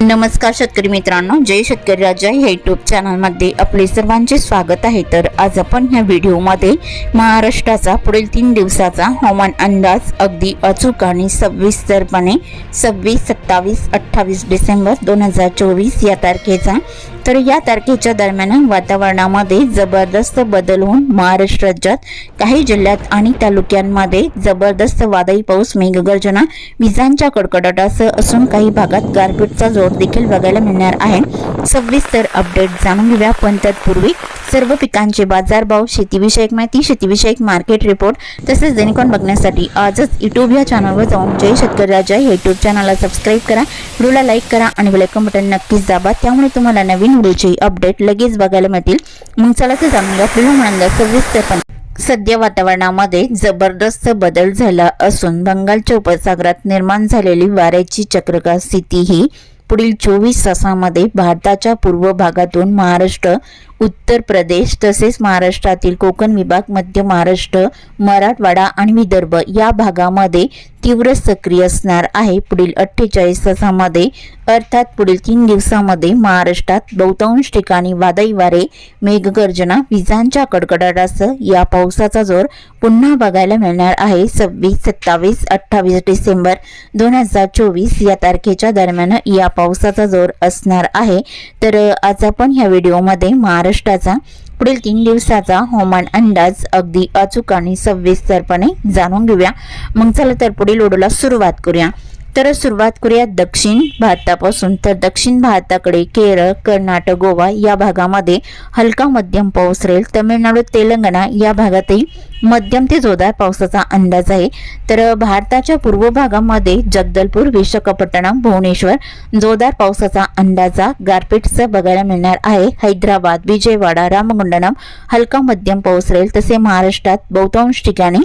नमस्कार शेतकरी मित्रांनो जय शेतकरी राजा या युट्यूब चॅनलमध्ये आपले सर्वांचे स्वागत आहे. तर आज आपण ह्या व्हिडिओमध्ये महाराष्ट्राचा पुढील तीन दिवसाचा हवामान अंदाज अगदी अचूक आणि सविस्तरपणे सव्वीस सत्तावीस अठ्ठावीस डिसेंबर दोन हजार चोवीस या तारखेचा. तर या तारखेच्या दरम्यान वातावरणामध्ये जबरदस्त बदल होऊन महाराष्ट्र राज्यात काही जिल्ह्यात आणि तालुक्यांमध्ये जबरदस्त वादळी पाऊस मेघगर्जना विजांच्या कडकडाटासह असून काही भागात गारपीटचा जोर देखील बघायला मिळणार आहे सविस्तर अपडेट जाणून घेऊया. पण तत्पूर्वी सर्व पिकांचे बाजारभाव शेतीविषयक माहिती शेतीविषयक मार्केट रिपोर्ट तसेच दैनिकॉन बघण्यासाठी आजच युट्यूब या चॅनलवर जाऊन जय शेतकरी राजा या युट्यूब चॅनलला सबस्क्राईब करा. व्हिडिओला लाईक करा आणि बेलायकन बटन नक्कीच दाबा. त्यामुळे तुम्हाला नवीन व्हिडिओचे अपडेट लगेच बघायला मिळतील. मग चला ते जाणून घ्या आपल्याला म्हणा सविस्तरपणे. सध्या वातावरणामध्ये जबरदस्त बदल झाला असून बंगालच्या उपसागरात निर्माण झालेली वाऱ्याची चक्रका स्थिती ही पुढील चोवीस तासामध्ये भारताच्या पूर्व भागातून महाराष्ट्र उत्तर प्रदेश तसेच महाराष्ट्रातील कोकण विभाग मध्य महाराष्ट्र मराठवाडा आणि विदर्भ या भागामध्ये तीव्र सक्रिय असणार आहे. पुढील अठ्ठेचाळीस तासामध्ये अर्थात पुढील तीन दिवसामध्ये महाराष्ट्रात बहुतांश ठिकाणी वादळी वारे मेघगर्जना विजांच्या कडकडाटासह या पावसाचा जोर पुन्हा बघायला मिळणार आहे. सव्वीस सत्तावीस अठ्ठावीस डिसेंबर दोन हजार चोवीस या तारखेच्या दरम्यान या पावसाचा जोर असणार आहे. तर आज आपण ह्या व्हिडिओमध्ये महाराष्ट्राचा पुढील तीन दिवसाचा हवामान अंदाज अगदी अचूक आणि सविस्तरपणे जाणून घेऊया. मग चला तर पुढील ओढूला सुरुवात करूया. तर सुरुवात करूया दक्षिण भारतापासून. तर दक्षिण भारताकडे केरळ कर्नाटक गोवा या भागामध्ये हलका मध्यम पाऊस राहील. तमिळनाडू तेलंगणा या भागातही मध्यम ते जोरदार पावसाचा अंदाज आहे. तर भारताच्या पूर्व भागामध्ये जगदलपूर विशाखापट्टणम भुवनेश्वर जोरदार पावसाचा अंदाजा गारपीटचा बघायला मिळणार आहे. हैदराबाद विजयवाडा रामगुंडनम हलका मध्यम पाऊस राहील. तसे महाराष्ट्रात बहुतांश ठिकाणी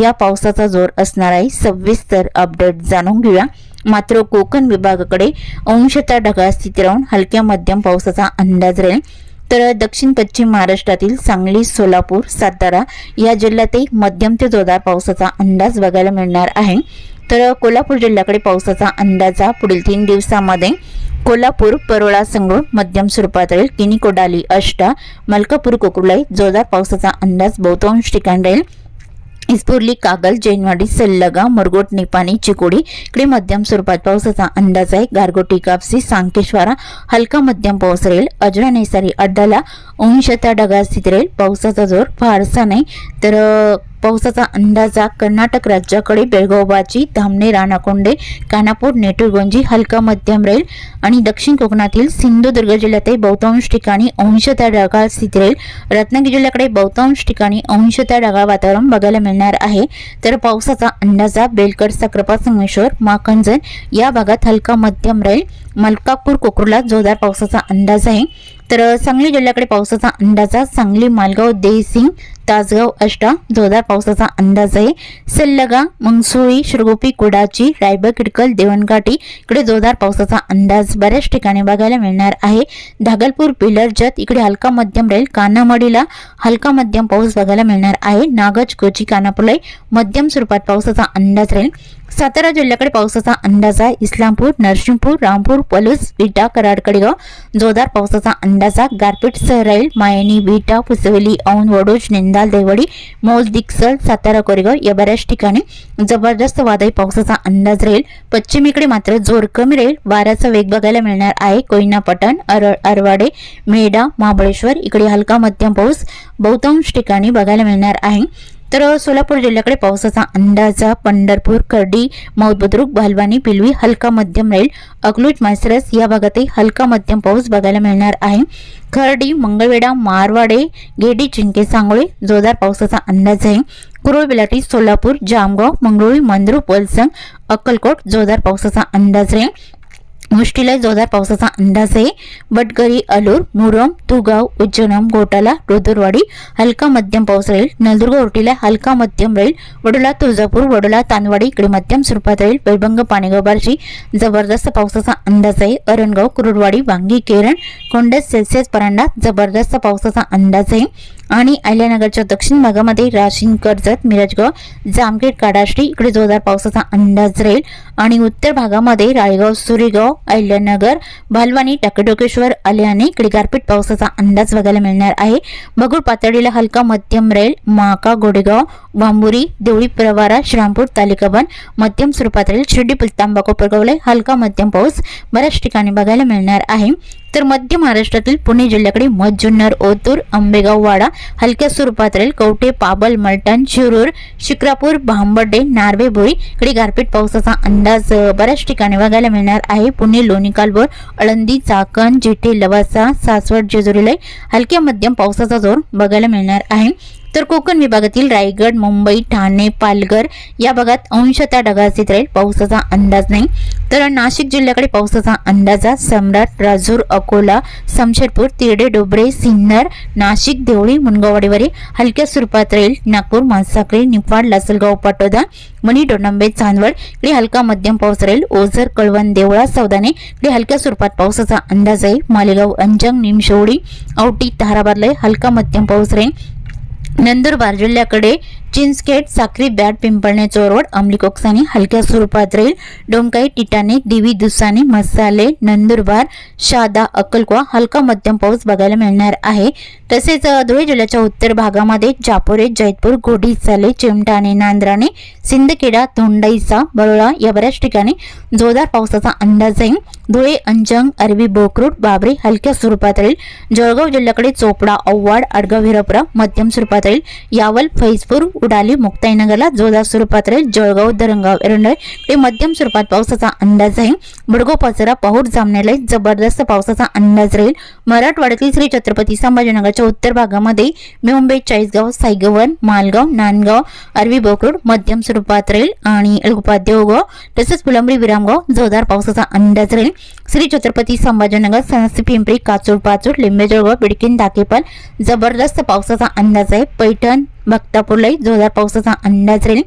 या पावसाचा जोर असणार आहे. सविस्तर अपडेट जाणून घेऊया. मात्र कोकण विभागाकडे अंशतः ढगाळ स्थिती राहून हलक्या मध्यम पावसाचा अंदाज राहील. तर दक्षिण पश्चिम महाराष्ट्रातील सांगली सोलापूर सातारा या जिल्ह्यातही मध्यम ते जोरदार पावसाचा अंदाज बघायला मिळणार आहे. तर कोल्हापूर जिल्ह्याकडे पावसाचा अंदाजा पुढील तीन दिवसामध्ये कोल्हापूर परोळा संगळ मध्यम स्वरूपात राहील किनी कोडाली अष्टा मलकापूर कोकुलाई जोरदार पावसाचा अंदाज बहुतांश ठिकाणी राहील. इस्पुर्ली कागल जैनवाडी सल्लगा मुरगोट निपाणी चिकोडी इकडे मध्यम स्वरूपात पावसाचा अंदाज आहे. गारगोटी कापसी सांकेश्वारा हलका मध्यम पाऊस राहील. अजरा नेसारी अड्डाला अंशता ढगाळ स्थिती राहील. पावसाचा जोर फारसा नाही. तर पावसाचा अंदाजा कर्नाटक राज्याकडे बेळगावबाची धामणे राणाकोंडे कानापूर नेटुरगंजी हलका मध्यम राहील आणि दक्षिण कोकणातील सिंधुदुर्ग जिल्ह्यातही बहुतांश ठिकाणी अंशतः ढगाळ स्थिती राहील. रत्नागिरी जिल्ह्याकडे बहुतांश ठिकाणी अंशतः ढगाळ वातावरण बघायला मिळणार आहे. तर पावसाचा अंदाजा बेलकड साक्रपा संगमेश्वर माकंजन या भागात हलका मध्यम राहील मलकापूर कोकरूला जोरदार पावसाचा अंदाज आहे. तर सांगली जिल्ह्याकडे पावसाचा अंदाजा सांगली मालगाव देसिंग तासगाव अष्टा जोरदार पावसाचा अंदाज आहे. सल्लगा मंगसुळी शिरगोपी कुडाची रायबा किडकल देवणघाटी इकडे जोरदार पावसाचा अंदाज बऱ्याच ठिकाणी बघायला मिळणार आहे. धागलपूर पिलरजत इकडे हलका मध्यम राहील कानामडीला हलका मध्यम पाऊस बघायला मिळणार आहे. नागज कोची कानापुलाई मध्यम स्वरूपात पावसाचा अंदाज राहील. सातारा जिल्ह्याकडे पावसाचा अंदाज आहे. इस्लामपूर नरसिंहपूर रामपूर पलूस विटा कराड कडेगाव जोरदार पावसाचा अंदाजा गारपीट राहील मायनी विटा पुसवली औंध वडोज निंदाल देवडी मौज दिक्सल सातारा कोरेगाव या बऱ्याच ठिकाणी जबरदस्त वादळी पावसाचा अंदाज राहील. पश्चिमेकडे मात्र जोर कमी राहील. वाऱ्याचा वेग बघायला मिळणार आहे. कोयना पटण अर अरवाडे मेढा महाबळेश्वर इकडे हलका मध्यम पाऊस बहुतांश ठिकाणी बघायला मिळणार आहे. तर सोलापूर जिल्ह्याकडे पावसाचा अंदाज पंढरपूर कर्डी मौदबुद्रुक भालवानी पिलवी हलका मध्यम राहील अकलूज मायसरस या भागातही हलका मध्यम पाऊस बघायला मिळणार आहे. खर्डी मंगळवेढा मारवाडे गेडी चिंके सांगोळे जोरदार पावसाचा अंदाज आहे. कुरुळ बिलाटी सोलापूर जामगाव मंगरुळी मंद्रू पलसंग अक्कलकोट जोरदार पावसाचा अंदाज आहे. मुष्टीला जोरदार पावसाचा अंदाज आहे बटगरी अलूर मुरम तुगाव उज्जनम गोटाला रोदरवाडी हलका मध्यम पाऊस राहील. नंदुर्ग ओटीला हलका मध्यम राहील. वडोला तुळजापूर वडोला तानवाडी इकडे मध्यम स्वरूपात राहील. वैभंग पाणेगाव बार्शी जबरदस्त पावसाचा अंदाज आहे अरणगाव कुरुडवाडी वांगी केरण कोंडस सेल्सिअस परांडा जबरदस्त पावसाचा अंदाज आहे आणि अहिल्यानगरच्या दक्षिण भागामध्ये राशीन कर्जत मिरजगाव जामखेड काडाश्री इकडे जोरदार पावसाचा अंदाज राहील. आणि उत्तर भागामध्ये रायगाव सुरेगाव अहिल्यानगर भालवानी टाकेडोकेश्वर आल्याने इकडे गारपीट पावसाचा अंदाज बघायला मिळणार आहे. भगूर पातळीला हलका मध्यम राहील. माका गोडेगाव बांबुरी देवळी प्रवारा श्रामपूर तालिकाबन मध्यम स्वरूपात राहील. शिर्डी पुलतांबा कोपरगावला हलका मध्यम पाऊस बऱ्याच ठिकाणी बघायला मिळणार आहे. तर मध्य महाराष्ट्रातील पुणे जिल्ह्याकडे मध जुन्नर ओतूर आंबेगाव वाडा हलक्या स्वरूपात राहील कवठे पाबल मलटण शिरूर शिक्रापूर भांबर्डे नार्वे बोरी इकडे गारपीट पावसाचा अंदाज बऱ्याच ठिकाणी बघायला मिळणार आहे. पुणे लोणी कालभोर अळंदी चाकण जेठे लवासा सासवड जेजुरीला हलक्या मध्यम पावसाचा जोर बघायला मिळणार आहे. तर कोकण विभागातील रायगड मुंबई ठाणे पालघर या भागात अंशतः ढगाळीत राहील. पावसाचा अंदाज नाही. तर नाशिक जिल्ह्याकडे पावसाचा अंदाज आहे. सम्राट राजूर अकोला समशेरपूर तिरडे डोबरे सिन्नर नाशिक देवळी मुनगाववाडीवरील हलक्या स्वरूपात राहील. नागपूर मांसाकरी निफाड लासलगाव पाटोदा मणी डोंडांबे चांदवड इकडे हलका मध्यम पाऊस राहील. ओझर कळवण देवळा सौदाने इकडे हलक्या स्वरूपात पावसाचा अंदाज आहे. मालेगाव अंजंग निमशेवडी औटी ताराबादला हलका मध्यम पाऊस राहील. नंदुरबार जिल्ह्याकडे चिंचखेड साखरी बॅट पिंपळणे चोरवड अंमली कोकसानी हलक्या स्वरूपात राहील. डोंकाई टिटाणे दिवी दुसाने मसाले नंदुरबार शादा अक्कलकोवा हलका मध्यम पाऊस बघायला मिळणार आहे. तसेच धुळे जिल्ह्याच्या उत्तर भागामध्ये जापोरे जैतपूर गोडी चाले चिमटाणे नांद्राणे सिंदखेडा धोंडाईचा बरोळा या बऱ्याच ठिकाणी जोरदार पावसाचा अंदाज आहे. धुळे अंजंग अरबी बोकरूट बाबरी हलक्या स्वरूपात राहील. जळगाव जिल्ह्याकडे चोपडा औवाड आडगाव हिरपरा मध्यम स्वरूपात राहील. यावल फैजपूर उडाली. मुक्ताईनगरला जोरदार स्वरूपात राहील. जळगाव दरंगाव एरंडळ ते मध्यम स्वरूपात पावसाचा अंदाज आहे बडगो पाचरा पाहूर जामण्याला जबरदस्त पावसाचा अंदाज राहील. मराठवाड्यातील श्री छत्रपती संभाजीनगरच्या उत्तर भागामध्ये मुंबई चाळीसगाव सायगवन मालगाव नांदगाव अरवी बोकरूड मध्यम स्वरूपात राहील. आणि एलगुपा देवगाव तसेच फुलंबरी विरामगाव जोरदार पावसाचा अंदाज राहील. श्री छत्रपती संभाजीनगर सनसी पिंपरी काचूर पाचूर लिंबे जळगाव बिडकिन दाकेपाल जबरदस्त पावसाचा अंदाज आहे. पैठण भक्तापूरलाही हजार पावसाचा अंदाज राहील.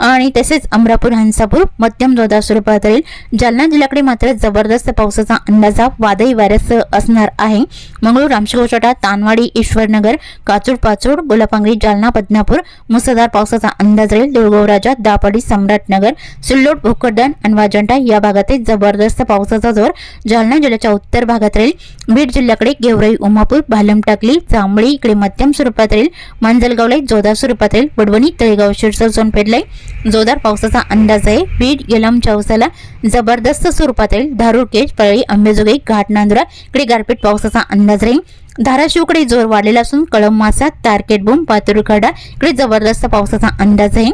आणि तसेच अमरापूर हंसापूर मध्यम जोरदार स्वरूपात राहील जालना जिल्ह्याकडे मात्र जबरदस्त पावसाचा अंदाजा वादळी वाऱ्यासह असणार आहे. मंगळूर रामशिवछोटा तानवाडी ईश्वरनगर काचूर पाचूड गोलापांगरी जालना बदनापूर मुसळधार पावसाचा अंदाज राहील. देऊळगाव राजा सम्राटनगर सिल्लोड भोकरदन आणि या भागातील जबरदस्त पावसाचा जोर जालना जिल्ह्याच्या उत्तर भागात राहील. बीड जिल्ह्याकडे गेवराई उमापूर भालमटाकली जांभळी इकडे मध्यम स्वरूपात राहील. मांजलगावला जोरदार स्वरूपात राहील. वडवणी तळेगाव शिरसर सोनपेठला जोरदार पावसाचा अंदाज आहे. बीड येलम चौसाला जबरदस्त स्वरूपात राहील धारूर केज पळई अंबेजोगाई घाट नांदुरा इकडे गारपीट पावसाचा अंदाज राहील. धाराशिवकडे जोर वाढलेला असून कळम मासा तारकेट बोम पातुरखडा इकडे जबरदस्त पावसाचा अंदाज आहे.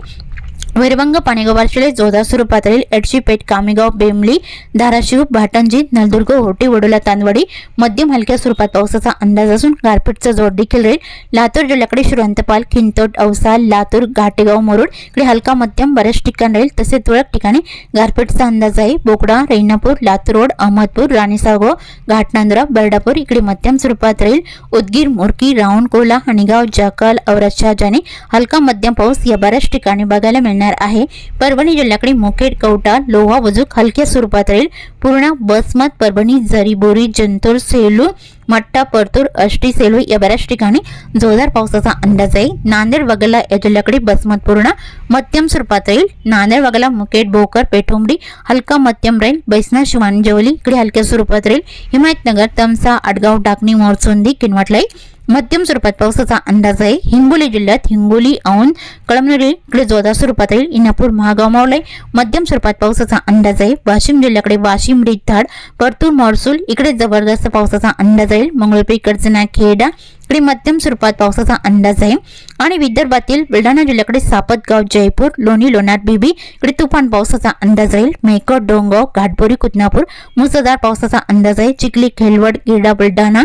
वैरभंग पाणेगावाशिले जोधा स्वरूपात राहील एडशीपेठ कामेगाव बेमली धाराशिव भाटंजी नलदुर्ग होटी वडोला तांदवाडी मध्यम हलक्या स्वरूपात पावसाचा अंदाज असून गारपीटचा जोर देखील राहील. लातूर जिल्ह्याकडे श्रीवंतपाल खिंतोट औसा लातूर घाटेगाव मुरुड इकडे हलका मध्यम बऱ्याच ठिकाणी राहील. तसेच तुरळक ठिकाणी गारपीटचा अंदाज आहे. बोकडा रेणापूर लातूर रोड अहमदपूर राणीसागो घाटनांदुरा बर्डापूर इकडे मध्यम स्वरूपात राहील. उदगीर मुरकी रावणकोला हणीगाव जाकाल औरत जाने हलका मध्यम पाऊस या बऱ्याच ठिकाणी बघायला मिळणार येणार आहे. परभणी जिल्ह्याकडे मुखेड कवटा लोहा वजूक हलक्या स्वरूपात राहील. पूर्णा बसमत परभणी जरीबोरी जंतूर सेलू मट्टा परतूर अष्टी सेलू या बऱ्याच ठिकाणी जोरदार पावसाचा अंदाज आहे. नांदेड वगळा या जिल्ह्याकडे बसमत पूर्णा मध्यम स्वरूपात राहील. नांदेड वगळा मुकेट भोकर पेठोंबडी हलका मध्यम राहील. बैसना शिवानजवली इकडे हलक्या स्वरूपात राहील. हिमायतनगर तमसा आडगाव डाकणी मोरचोंदी किनवाटलाई मध्यम स्वरूपात पावसाचा अंदाज आहे. हिंगोली जिल्ह्यात हिंगोली औंध कळमनुरी इकडे जोरदार स्वरूपात येईल इनापूर महागाव मावळे मध्यम स्वरूपात पावसाचा अंदाज आहे. वाशिम जिल्ह्याकडे वाशिम रिथाड परतूर महसूल इकडे जबरदस्त पावसाचा अंदाज येईल मंगळपी कडचना खेडा इकडे मध्यम स्वरूपात पावसाचा अंदाज आहे. आणि विदर्भातील बुलढाणा जिल्ह्याकडे सापतगाव जयपूर लोणी लोणार बिबी इकडे तुफान पावसाचा अंदाज राहील. मेकट डोंगाव घाटबोरी कुतनापूर मुसळधार पावसाचा अंदाज आहे. चिखली खेलवड गिरडा बुलढाणा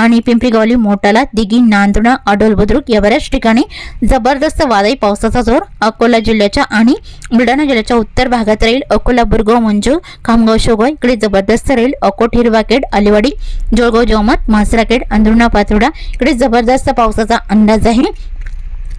आणि पिंपरीगावली मोटाला दिघी नांदुणा अडोल बुद्रुक या बऱ्याच ठिकाणी जबरदस्त वादळी पावसाचा जोर अकोला जिल्ह्याच्या आणि बुलढाणा जिल्ह्याच्या उत्तर भागात राहील. अकोला बुरगाव मंजू खामगाव शोगाव इकडे जबरदस्त राहील. अकोट हिरवाखेड अलिवाडी जोळगाव जवमत म्हसराखेड अंधरुणा पातुर्डा इकडे जबरदस्त पावसाचा अंदाज आहे.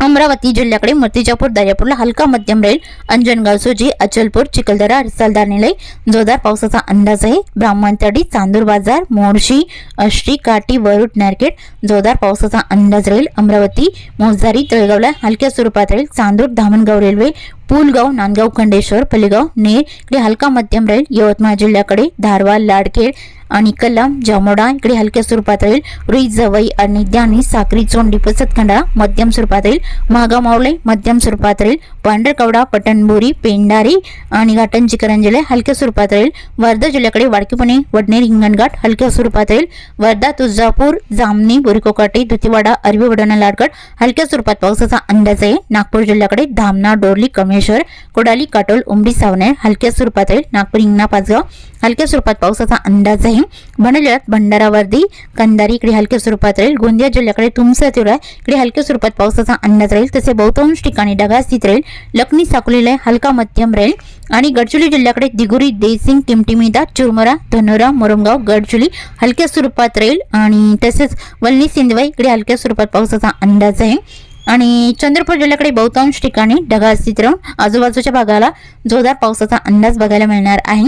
अमरावती जिल्ह्याकडे मूर्तिजापूर दर्यापूरला हलका मध्यम राहील अंजनगाव सोजी अचलपूर चिखलदरा हरसालदार निलय जोरदार पावसाचा अंदाज आहे. ब्राह्मणतडी चांदूर बाजार मोर्शी अष्टी काटी वरुड नारकेट जोरदार पावसाचा अंदाज राहील. अमरावती मोजारी तळेगावला हलक्या स्वरूपात राहील. चांदूर धामणगाव रेल्वे पुलगाव नांदगाव खंडेश्वर पलेगाव नेर इकडे हलका मध्यम राहील. यवतमाळ जिल्ह्याकडे धारवाड लाडखेड आणि कलम जामोडा इकडे हलक्या स्वरूपात राहील रुई जवई आणि द्यानी साखरी चोंडी पसतखंडा मध्यम स्वरूपात राहील महागाव मावळे मध्यम स्वरूपात राहील पांढरकवडा पटणबोरी पेंडारी आणि घाटंजी करंजले हलक्या स्वरूपात राहील वर्धा जिल्ह्याकडे वाडकीपुणे वडनेर हिंगणघाट हलक्या स्वरूपात राहील वर्धा तुळजापूर जामनी बोरीकोकाटी दुतीवाडा अरबी वडाणा लाडगड हलक्या स्वरूपात पावसाचा अंदाज आहे. नागपूर जिल्ह्याकडे धामणा डोरली कमेश्वर कोडाली काटोल उमरी सावनेर हलक्या स्वरूपात राहील नागपूर हिंगणा पाचगाव हलक्या स्वरूपात पावसाचा अंदाज आहे. भंडारा जिल्ह्यात भंडारा वर्दी कंदारी इकडे हलक्या स्वरूपात राहील. गोंदिया जिल्ह्याकडे तुमसा तिवरा इकडे हलक्या स्वरूपात पावसाचा अंदाज राहील. तसे बहुतांश ठिकाणी ढगाळ स्थित राहील. लखनी आहे हलका मध्यम राहील. आणि गडचिरोली जिल्ह्याकडे दिगुरी देसिंग टिमटिमिदा चुरमुरा धनोरा मोरमगाव गडचिरोली हलक्या स्वरूपात राहील. आणि तसेच वल्ली सिंधवाई इकडे हलक्या स्वरूपात पावसाचा अंदाज आहे. आणि चंद्रपूर जिल्ह्याकडे बहुतांश ठिकाणी ढगाळ स्थित राहून आजूबाजूच्या भागाला जोरदार पावसाचा अंदाज बघायला मिळणार आहे.